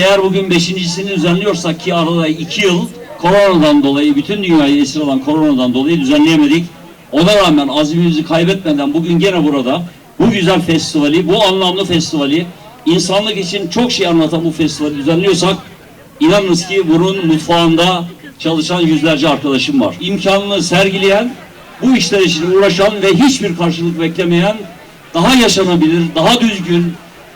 eğer bugün beşincisini düzenliyorsak ki arada iki yıl koronadan dolayı bütün dünyayı esir alan koronadan dolayı düzenleyemedik. Ona rağmen azmimizi kaybetmeden bugün gene burada bu güzel festivali, bu anlamlı festivali, insanlık için çok şey anlatan bu festivali düzenliyorsak inanınız ki bunun mutfağında çalışan yüzlerce arkadaşım var. İmkanını sergileyen, bu işler için uğraşan ve hiçbir karşılık beklemeyen, daha yaşanabilir, daha düzgün,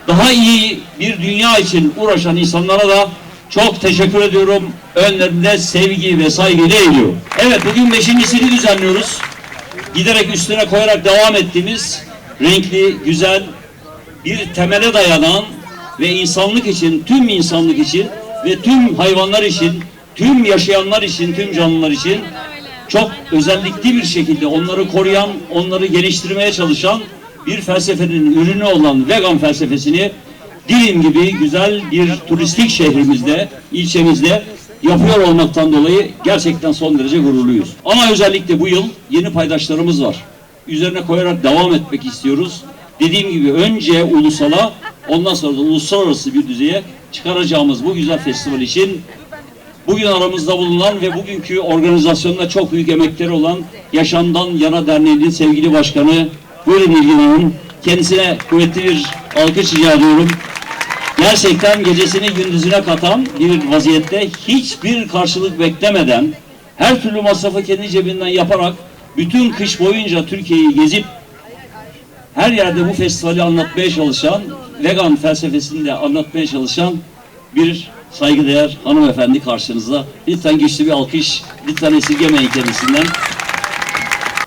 daha iyi bir dünya için uğraşan insanlara da çok teşekkür ediyorum. Önlerinde sevgi ve saygıyla eğiliyorum. Evet bugün beşincisini düzenliyoruz. Giderek üstüne koyarak devam ettiğimiz renkli, güzel, bir temele dayanan ve insanlık için, tüm insanlık için ve tüm hayvanlar için, tüm yaşayanlar için, tüm canlılar için çok özellikli bir şekilde onları koruyan, onları geliştirmeye çalışan bir felsefenin ürünü olan vegan felsefesini Dilim gibi güzel bir turistik şehrimizde, ilçemizde yapıyor olmaktan dolayı gerçekten son derece gururluyuz. Ama özellikle bu yıl yeni paydaşlarımız var. Üzerine koyarak devam etmek istiyoruz. Dediğim gibi önce ulusala, ondan sonra da uluslararası bir düzeye çıkaracağımız bu güzel festival için bugün aramızda bulunan ve bugünkü organizasyonda çok büyük emekleri olan Yaşamdan Yana Derneği'nin sevgili başkanı Buyurun İlgin Hanım. Kendisine kuvvetli bir alkış rica ediyorum. Gerçekten gecesini gündüzüne katan bir vaziyette hiçbir karşılık beklemeden her türlü masrafı kendi cebinden yaparak bütün kış boyunca Türkiye'yi gezip her yerde bu festivali anlatmaya çalışan, vegan felsefesini de anlatmaya çalışan bir saygıdeğer hanımefendi karşınızda. Lütfen güçlü bir alkış, lütfen esirgemeyin kendisinden.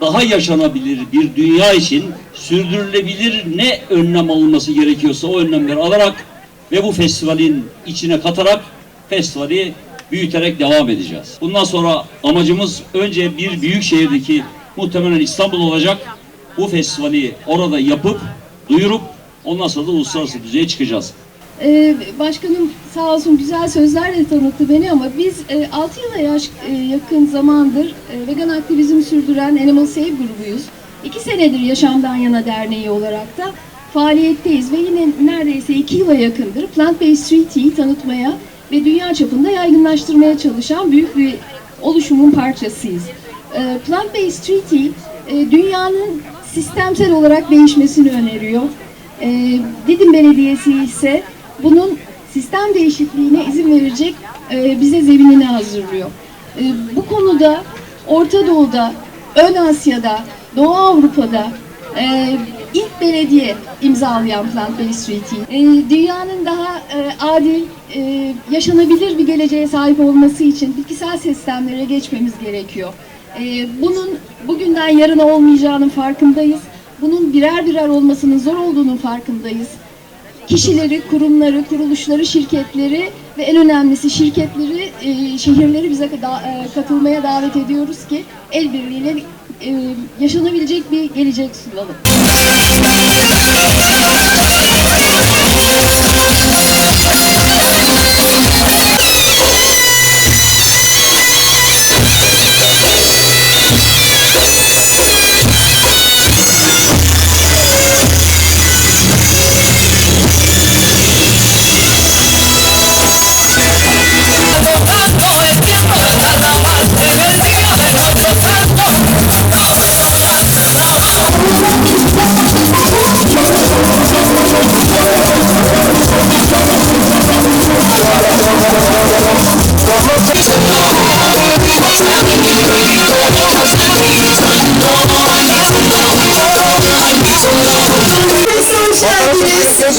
Daha yaşanabilir bir dünya için sürdürülebilir ne önlem alınması gerekiyorsa o önlemleri alarak ve bu festivalin içine katarak festivali büyüterek devam edeceğiz. Bundan sonra amacımız önce bir büyük şehirdeki muhtemelen İstanbul olacak. Bu festivali orada yapıp, duyurup ondan sonra da uluslararası düzeye çıkacağız. Ee, başkanım sağ olsun güzel sözlerle tanıttı beni ama biz e, 6 yıla yaş, e, yakın zamandır e, vegan aktivizm sürdüren Animal Save grubuyuz. 2 senedir Yaşamdan Yana Derneği olarak da faaliyetteyiz ve yine neredeyse 2 yıla yakındır Plant Based Treaty'yi tanıtmaya ve dünya çapında yaygınlaştırmaya çalışan büyük bir oluşumun parçasıyız. E, Plant Based Treaty e, dünyanın sistemsel olarak değişmesini öneriyor. E, Didim Belediyesi ise bunun sistem değişikliğine izin verecek e, bize zeminini hazırlıyor. E, bu konuda Orta Doğu'da, Ön Asya'da, Doğu Avrupa'da e, ilk belediye imzalayan Plant Based Treaty. E, dünyanın daha e, adil, e, yaşanabilir bir geleceğe sahip olması için bitkisel sistemlere geçmemiz gerekiyor. E, bunun bugünden yarına olmayacağının farkındayız. Bunun birer birer olmasının zor olduğunun farkındayız kişileri, kurumları, kuruluşları, şirketleri ve en önemlisi şirketleri, e, şehirleri bize da- e, katılmaya davet ediyoruz ki el birliğiyle e, yaşanabilecek bir gelecek sunalım.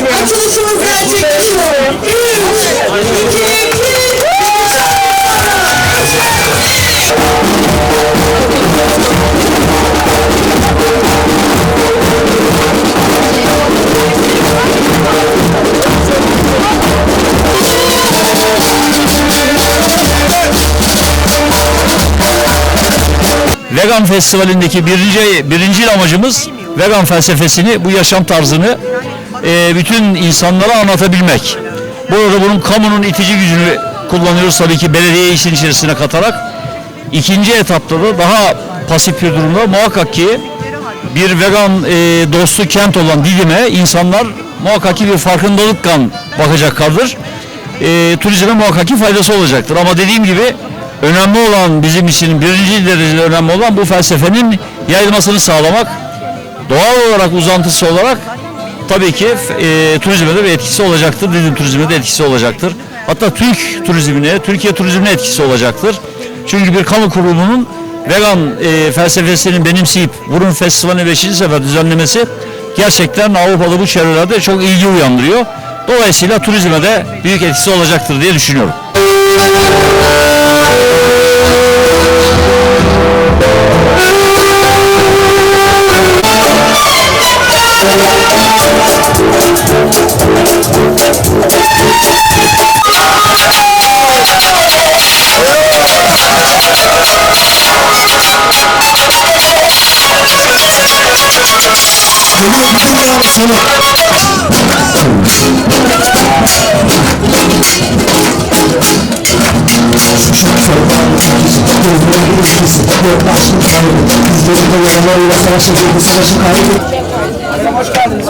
Açılışımız bir. Vegan Festivali'ndeki birinci, birinci amacımız vegan felsefesini, bu yaşam tarzını e, bütün insanlara anlatabilmek. Burada bunun kamunun itici gücünü kullanıyoruz tabii ki belediye işin içerisine katarak. İkinci etapta da daha pasif bir durumda muhakkak ki bir vegan e, dostu kent olan Didim'e insanlar muhakkak ki bir farkındalıkla bakacaklardır. e, turizme muhakkak ki faydası olacaktır. Ama dediğim gibi önemli olan bizim için birinci derecede önemli olan bu felsefenin yayılmasını sağlamak. Doğal olarak uzantısı olarak tabii ki e, turizme de bir etkisi olacaktır. Didim turizme de etkisi olacaktır. Hatta Türk turizmine, Türkiye turizmine etkisi olacaktır. Çünkü bir kamu kurumunun vegan e, felsefesini benimseyip Burun Festivali 5. sefer düzenlemesi gerçekten Avrupa'da bu çevrelerde çok ilgi uyandırıyor. Dolayısıyla turizme de büyük etkisi olacaktır diye düşünüyorum. Hoş geldiniz.